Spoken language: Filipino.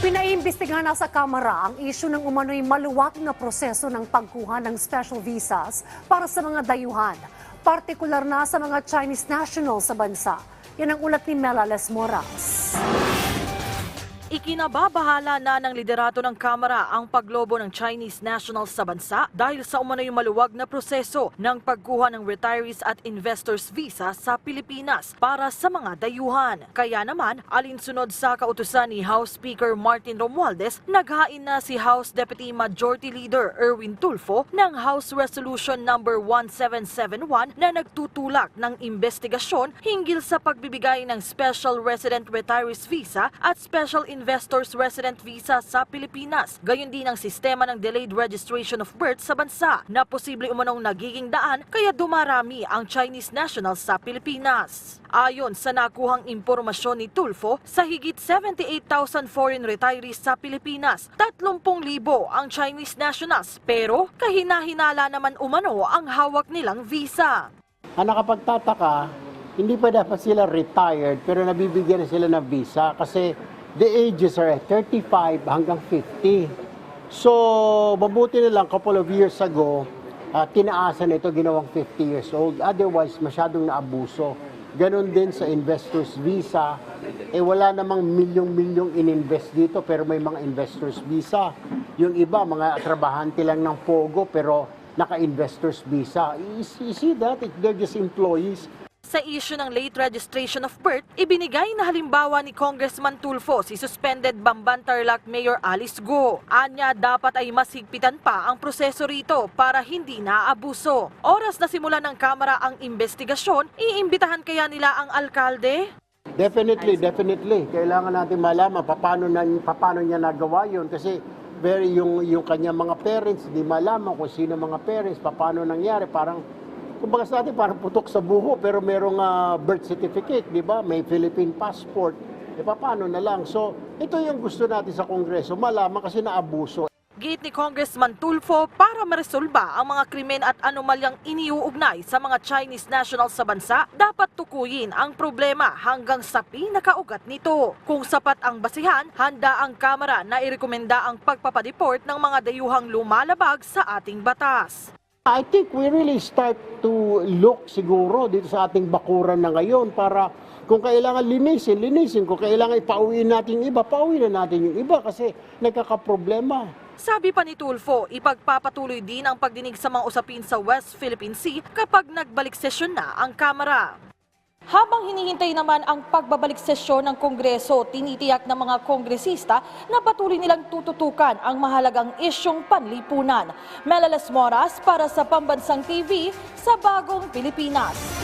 Pinaimbestigahan na sa Kamara ang isyu ng umano'y maluwag na proseso ng pagkuha ng special visas para sa mga dayuhan, partikular na sa mga Chinese nationals sa bansa. Yan ang ulat ni Mela Les Moras. Ikinababahala na ng liderato ng Kamara ang paglobo ng Chinese nationals sa bansa dahil sa umano'y maluwag na proseso ng pagkuha ng retirees at investors visa sa Pilipinas para sa mga dayuhan. Kaya naman, alinsunod sa kautusan ni House Speaker Martin Romualdez, naghain na si House Deputy Majority Leader Erwin Tulfo ng House Resolution number 1771 na nagtutulak ng investigasyon hinggil sa pagbibigay ng Special Resident Retirees Visa at Special Investors Resident Visa sa Pilipinas. Gayon din ang sistema ng delayed registration of birth sa bansa na posible umanong nagiging daan kaya dumarami ang Chinese nationals sa Pilipinas. Ayon sa nakuhang impormasyon ni Tulfo, sa higit 78,000 foreign retirees sa Pilipinas, 30,000 ang Chinese nationals pero kahina-hinala naman umano ang hawak nilang visa. Ang nakapagtataka, hindi pa dapat sila retired pero nabibigyan na sila ng visa kasi the ages are 35 hanggang 50. So, mabuti na lang couple of years ago, uh, tinaasan ito ginawang 50 years old. Otherwise, masyadong naabuso. Ganon din sa investors visa. Eh wala namang milyong-milyong ininvest dito pero may mga investors visa. Yung iba, mga trabahante lang ng Pogo pero naka-investors visa. You see- that? They're just employees. Sa issue ng late registration of birth, ibinigay na halimbawa ni Congressman Tulfo si suspended Bamban Tarlac Mayor Alice Go. Anya dapat ay mas higpitan pa ang proseso rito para hindi naabuso. Oras na simula ng Kamara ang investigasyon, iimbitahan kaya nila ang alkalde? Definitely, definitely. Kailangan natin malaman paano, na, paano niya nagawa yun kasi very yung yung kanya mga parents di malaman kung sino mga parents paano nangyari parang kumbaga sa atin parang putok sa buho pero merong ah, birth certificate di ba may Philippine passport e paano na lang so ito yung gusto natin sa kongreso malaman kasi naabuso Gate ni Congressman Tulfo para maresolba ang mga krimen at anomalyang iniuugnay sa mga Chinese nationals sa bansa, dapat tukuyin ang problema hanggang sa pinakaugat nito. Kung sapat ang basihan, handa ang Kamara na irekomenda ang pagpapadeport ng mga dayuhang lumalabag sa ating batas. I think we really start to look siguro dito sa ating bakuran na ngayon para kung kailangan linisin, linisin. Kung kailangan ipauwiin natin yung iba, pauwiin na natin yung iba kasi nagkakaproblema. Sabi pa ni Tulfo, ipagpapatuloy din ang pagdinig sa mga usapin sa West Philippine Sea kapag nagbalik sesyon na ang Kamara. Habang hinihintay naman ang pagbabalik sesyon ng Kongreso, tinitiyak ng mga kongresista na patuloy nilang tututukan ang mahalagang isyong panlipunan. Melales Moras para sa Pambansang TV sa Bagong Pilipinas.